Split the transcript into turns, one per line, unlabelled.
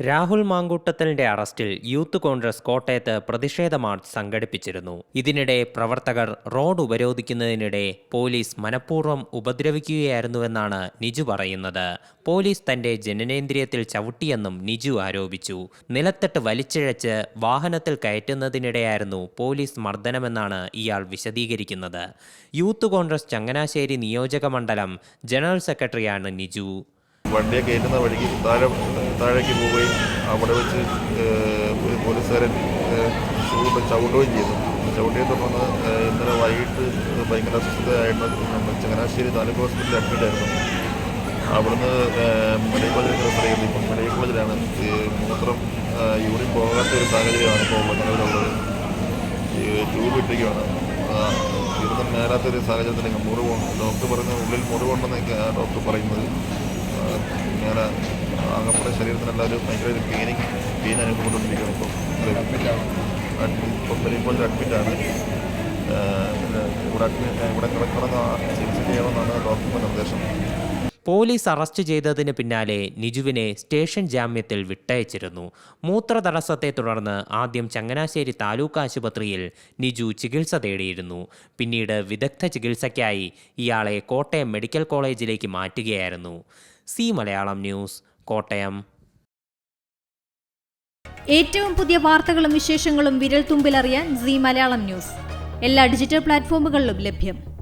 രാഹുൽ മാങ്കൂട്ടത്തലിന്റെ അറസ്റ്റിൽ യൂത്ത് കോൺഗ്രസ് കോട്ടയത്ത് പ്രതിഷേധ മാർച്ച് സംഘടിപ്പിച്ചിരുന്നു. ഇതിനിടെ പ്രവർത്തകർ റോഡ് ഉപരോധിക്കുന്നതിനിടെ പോലീസ് മനഃപൂർവം ഉപദ്രവിക്കുകയായിരുന്നുവെന്നാണ് നിജു പറയുന്നത്. പോലീസ് തന്റെ ജനനേന്ദ്രിയത്തിൽ ചവിട്ടിയെന്നും നിജു ആരോപിച്ചു. നിലത്തിട്ട് വലിച്ചിഴച്ച് വാഹനത്തിൽ കയറ്റുന്നതിനിടെയായിരുന്നു പോലീസ് മർദ്ദനമെന്നാണ് ഇയാൾ വിശദീകരിക്കുന്നത്. യൂത്ത് കോൺഗ്രസ് ചങ്ങനാശ്ശേരി നിയോജക മണ്ഡലം ജനറൽ സെക്രട്ടറിയാണ് നിജു.
വണ്ടിയെ കയറ്റുന്ന വഴിക്ക് താഴെ താഴേക്ക് പോവുകയും അവിടെ വെച്ച് ഒരു പോലീസുകാരൻ ഷൂട്ട് ചവിട്ടുകയും ചെയ്തു. ചവിട്ടിയെ തുടർന്ന് ഇന്നലെ വൈകിട്ട് ഭയങ്കര അസ്വസ്ഥതയായിരുന്നു നമ്മൾ ചങ്ങനാശ്ശേരി താലൂക്ക് ഹോസ്പിറ്റലിൽ അഡ്മിറ്റ് ആയിരുന്നു അവിടുന്ന് മെഡിക്കൽ കോളേജിൽ റെഫർ ചെയ്യുന്നത് ഇപ്പം മെഡിക്കൽ കോളേജിലാണ്. മൂത്രം യൂറിൻ പോകാത്ത ഒരു സാഹചര്യമാണ് ഇപ്പോൾ നിലവിലുള്ളത് ട്യൂബ് ഇട്ടിരിക്കുകയാണ് ഇരുന്ന് മേലാത്തൊരു സാഹചര്യത്തിലേക്ക് മുറിവ് ഡോക്ടർ പറയുന്ന ഉള്ളിൽ മുറിവുണ്ടെന്നൊക്കെയാണ് ഡോക്ടർ പറയുന്നത്. ഇങ്ങനെ അങ്ങനെ ശരീരത്തിനെല്ലാം ഒരു ഭയങ്കര ഒരു പെയിനിങ് പെയിൻ അനുഭവപ്പെട്ടുകൊണ്ടിരിക്കുകയാണ്. ഇപ്പോൾ അഡ്മിറ്റാണ് ഇപ്പോൾ കോളേജിൽ അഡ്മിറ്റാണ് ഇവിടെ അഡ്മിറ്റ് ഇവിടെ കിടക്കണമെന്ന് ചികിത്സ ചെയ്യണമെന്നാണ് ഡോക്ടറുടെ നിർദ്ദേശം.
പോലീസ് അറസ്റ്റ് ചെയ്തതിന് പിന്നാലെ നിജുവിനെ സ്റ്റേഷൻ ജാമ്യത്തിൽ വിട്ടയച്ചിരുന്നു. മൂത്രതടസ്സത്തെ തുടർന്ന് ആദ്യം ചങ്ങനാശ്ശേരി താലൂക്ക് ആശുപത്രിയിൽ നിജു ചികിത്സ തേടിയിരുന്നു. പിന്നീട് വിദഗ്ധ ചികിത്സയ്ക്കായി ഇയാളെ കോട്ടയം മെഡിക്കൽ കോളേജിലേക്ക് മാറ്റുകയായിരുന്നു. C Malayalam news Kottayam.
ഏറ്റവും പുതിയ വാർത്തകളും വിശേഷങ്ങളും വിരൽ തുമ്പിലറിയാൻ സി മലയാളം ന്യൂസ്. എല്ലാ ഡിജിറ്റൽ പ്ലാറ്റ്ഫോമുകളിലും ലഭ്യം.